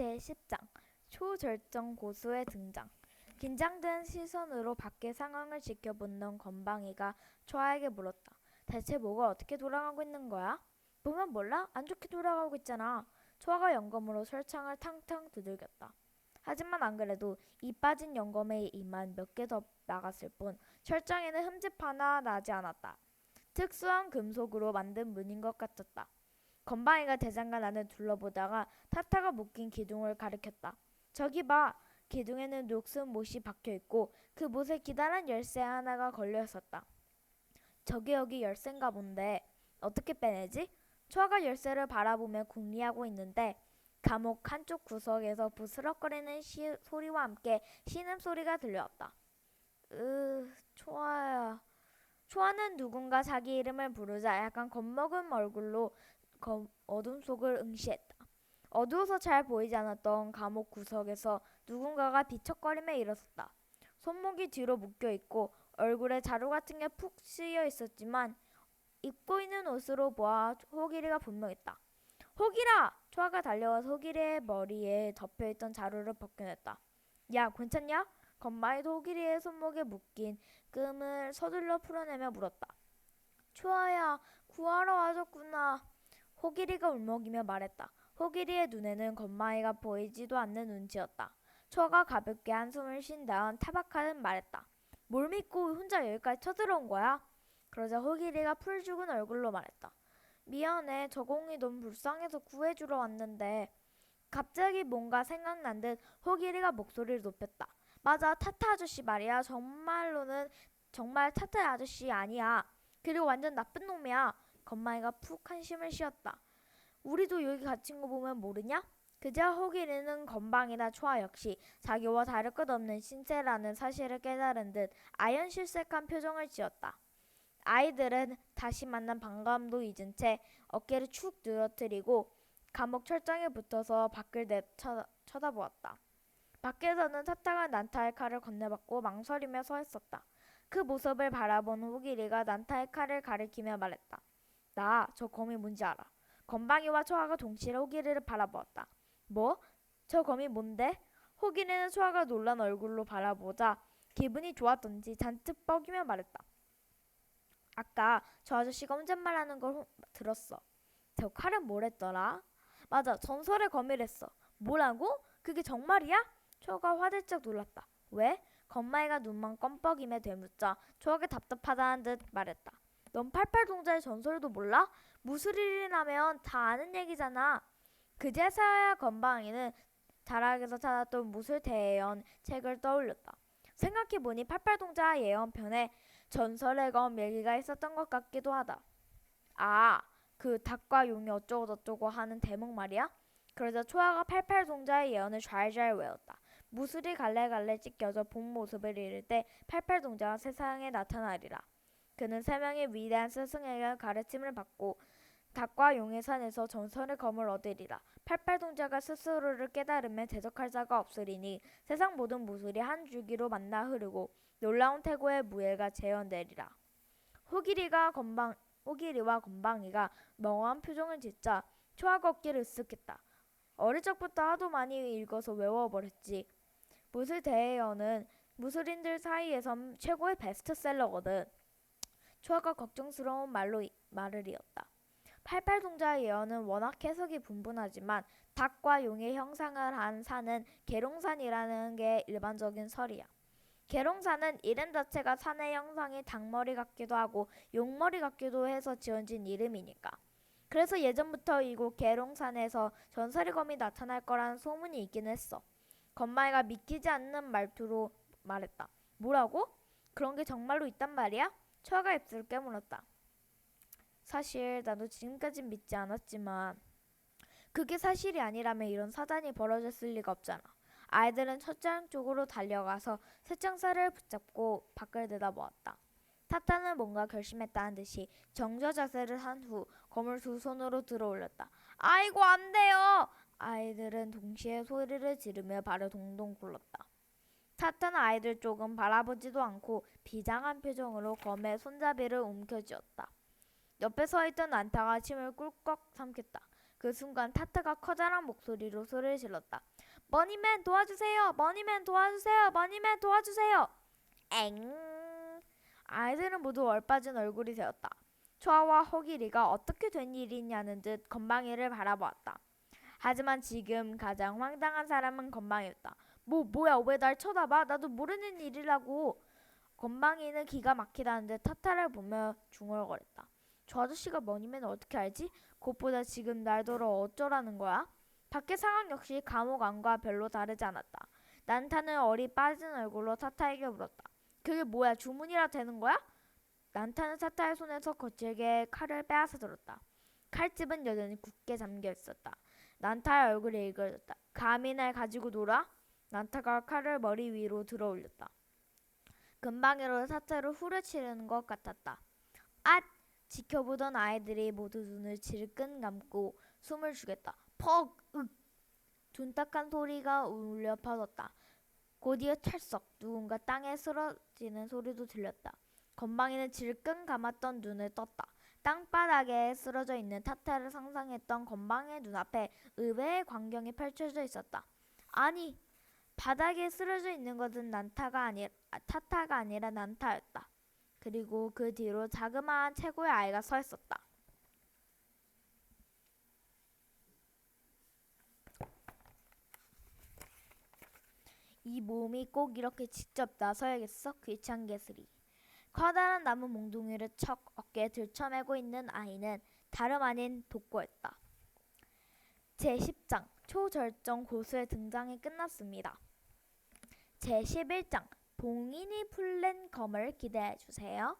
제10장 초절정 고수의 등장 긴장된 시선으로 밖의 상황을 지켜보는 건방이가 초아에게 물었다. 대체 뭐가 어떻게 돌아가고 있는 거야? 보면 몰라? 안 좋게 돌아가고 있잖아. 초아가 영검으로 철창을 탕탕 두들겼다. 하지만 안 그래도 이 빠진 영검의 이만 몇 개 더 나갔을 뿐 철장에는 흠집 하나 나지 않았다. 특수한 금속으로 만든 문인 것 같았다. 건방이가 대장간 안을 둘러보다가 타타가 묶인 기둥을 가리켰다. 저기 봐. 기둥에는 녹슨 못이 박혀 있고 그 못에 기다란 열쇠 하나가 걸려 있었다. 저기 여기 열쇠인가 본데 어떻게 빼내지? 초아가 열쇠를 바라보며 궁리하고 있는데 감옥 한쪽 구석에서 부스럭거리는 시, 소리와 함께 신음 소리가 들려왔다. 으, 초아야. 초아는 누군가 자기 이름을 부르자 약간 겁먹은 얼굴로 검- 어둠 속을 응시했다. 어두워서 잘 보이지 않았던 감옥 구석에서 누군가가 비척거리며 일어섰다. 손목이 뒤로 묶여 있고 얼굴에 자루 같은 게 푹 씌여 있었지만 입고 있는 옷으로 보아 호기리가 분명했다. 호기라! 초아가 달려와서 호기리의 머리에 덮여있던 자루를 벗겨냈다. 야, 괜찮냐? 건마이도 호기리의 손목에 묶인 끈을 서둘러 풀어내며 물었다. 초아야, 구하러 와줬구나. 호기리가 울먹이며 말했다. 호기리의 눈에는 건마이가 보이지도 않는 눈치였다. 초아가 가볍게 한숨을 쉰 다음 타박하듯 말했다. 뭘 믿고 혼자 여기까지 쳐들어온 거야? 그러자 호기리가 풀 죽은 얼굴로 말했다. 미안해, 저공이 너무 불쌍해서 구해주러 왔는데. 갑자기 뭔가 생각난 듯 호기리가 목소리를 높였다. 맞아, 타타 아저씨 말이야. 정말로는 정말 타타 아저씨 아니야. 그리고 완전 나쁜 놈이야. 건마이가 푹 한심을 쉬었다. 우리도 여기 갇힌 거 보면 모르냐? 그저 호기리는 건방이나 초아 역시 자기와 다를 것 없는 신세라는 사실을 깨달은 듯 아연실색한 표정을 지었다. 아이들은 다시 만난 반감도 잊은 채 어깨를 축 늘어뜨리고 감옥 철장에 붙어서 밖을 내 쳐, 쳐다보았다. 밖에서는 타타가 난타의 칼을 건네받고 망설이며 서 있었다. 그 모습을 바라본 호기리가 난타의 칼을 가리키며 말했다. 나저 검이 뭔지 알아. 건방이와 초아가 동시에 호기리를 바라보았다. 뭐? 저 검이 뭔데? 호기리는 초아가 놀란 얼굴로 바라보자 기분이 좋았던지 잔뜩 뻐기며 말했다. 아까 저 아저씨가 혼잣말하는 걸 호- 들었어. 저 칼은 뭐랬더라? 맞아, 전설의 검이랬어. 뭐라고? 그게 정말이야? 초아가 화들짝 놀랐다. 왜? 건마이가 눈만 껌뻑이며 되묻자 초아가 답답하다는 듯 말했다. 넌 팔팔동자의 전설도 몰라? 무술일이 나면 다 아는 얘기잖아. 그제서야 건방이는 다락에서 찾았던 무술 대예언 책을 떠올렸다. 생각해보니 팔팔동자 예언편에 전설의 검 얘기가 있었던 것 같기도 하다. 아, 그 닭과 용이 어쩌고 저쩌고 하는 대목 말이야? 그러자 초아가 팔팔동자의 예언을 잘잘 외웠다. 무술이 갈래갈래 찢겨져 본 모습을 잃을 때 팔팔동자가 세상에 나타나리라. 그는 세 명의 위대한 스승에게 가르침을 받고 닭과 용의 산에서 전설의 검을 얻으리라. 팔팔동자가 스스로를 깨달으면 대적할 자가 없으리니 세상 모든 무술이 한 줄기로 만나 흐르고 놀라운 태고의 무예가 재현되리라. 호기리가 건방 호기리와 건방이가 멍한 표정을 짓자 초아가 어깨를 으쓱했다. 어릴 적부터 하도 많이 읽어서 외워버렸지. 무술 대회연은 무술인들 사이에선 최고의 베스트셀러거든. 초아가 걱정스러운 말로 이- 말을 이었다. 팔팔동자의 예언은 워낙 해석이 분분하지만 닭과 용의 형상을 한 산은 계룡산이라는 게 일반적인 설이야. 계룡산은 이름 자체가 산의 형상이 닭머리 같기도 하고 용머리 같기도 해서 지어진 이름이니까. 그래서 예전부터 이곳 계룡산에서 전설의 검이 나타날 거라는 소문이 있긴 했어. 건마이가 믿기지 않는 말투로 말했다. 뭐라고? 그런 게 정말로 있단 말이야? 초아가 입술을 깨물었다. 사실 나도 지금까진 믿지 않았지만 그게 사실이 아니라면 이런 사단이 벌어졌을 리가 없잖아. 아이들은 첫장 쪽으로 달려가서 쇠창살을 붙잡고 밖을 내다보았다. 타타는 뭔가 결심했다는 듯이 정저 자세를 한 후 검을 두 손으로 들어올렸다. 아이고 안 돼요! 아이들은 동시에 소리를 지르며 발을 동동 굴렀다. 타타는 아이들 쪽은 바라보지도 않고 비장한 표정으로 검의 손잡이를 움켜쥐었다. 옆에 서 있던 안타가 침을 꿀꺽 삼켰다. 그 순간 타타가 커다란 목소리로 소리를 질렀다. 머니맨 도와주세요! 머니맨 도와주세요! 머니맨 도와주세요! 엥. 아이들은 모두 얼빠진 얼굴이 되었다. 초아와 호기리가 어떻게 된 일이냐는 듯 건방이를 바라보았다. 하지만 지금 가장 황당한 사람은 건방이었다. 뭐 뭐야 왜 날 쳐다봐? 나도 모르는 일이라고. 건방이는 기가 막히다는 듯 타타를 보며 중얼거렸다. 저 아저씨가 머니맨을 어떻게 알지? 그것보다 지금 날 돌아 어쩌라는 거야? 밖의 상황 역시 감옥 안과 별로 다르지 않았다. 난타는 어리 빠진 얼굴로 타타에게 물었다. 그게 뭐야 주문이라 되는 거야? 난타는 타타의 손에서 거칠게 칼을 빼앗아 들었다. 칼집은 여전히 굳게 잠겨 있었다. 난타의 얼굴이 일그러졌다. 감히 날 가지고 놀아? 난타가 칼을 머리 위로 들어 올렸다. 금방이로 타타를 후려치려는 것 같았다. 앗! 지켜보던 아이들이 모두 눈을 질끈 감고 숨을 쉬겠다. 퍽! 윽! 둔탁한 소리가 울려 퍼졌다. 곧이어 찰썩 누군가 땅에 쓰러지는 소리도 들렸다. 건방이는 질끈 감았던 눈을 떴다. 땅바닥에 쓰러져 있는 타타를 상상했던 건방의 눈앞에 의외의 광경이 펼쳐져 있었다. 아니, 바닥에 쓰러져 있는 것은 난타가 아니 아, 타타가 아니라 난타였다. 그리고 그 뒤로 자그마한 최고의 아이가 서 있었다. 이 몸이 꼭 이렇게 직접 나서야겠어? 귀찮은 개슬이. 커다란 나무 몽둥이를 척 어깨에 들쳐매고 있는 아이는 다름 아닌 독고였다. 제10장 초절정 고수의 등장이 끝났습니다. 제11장 봉인이 풀린 검을 기대해 주세요.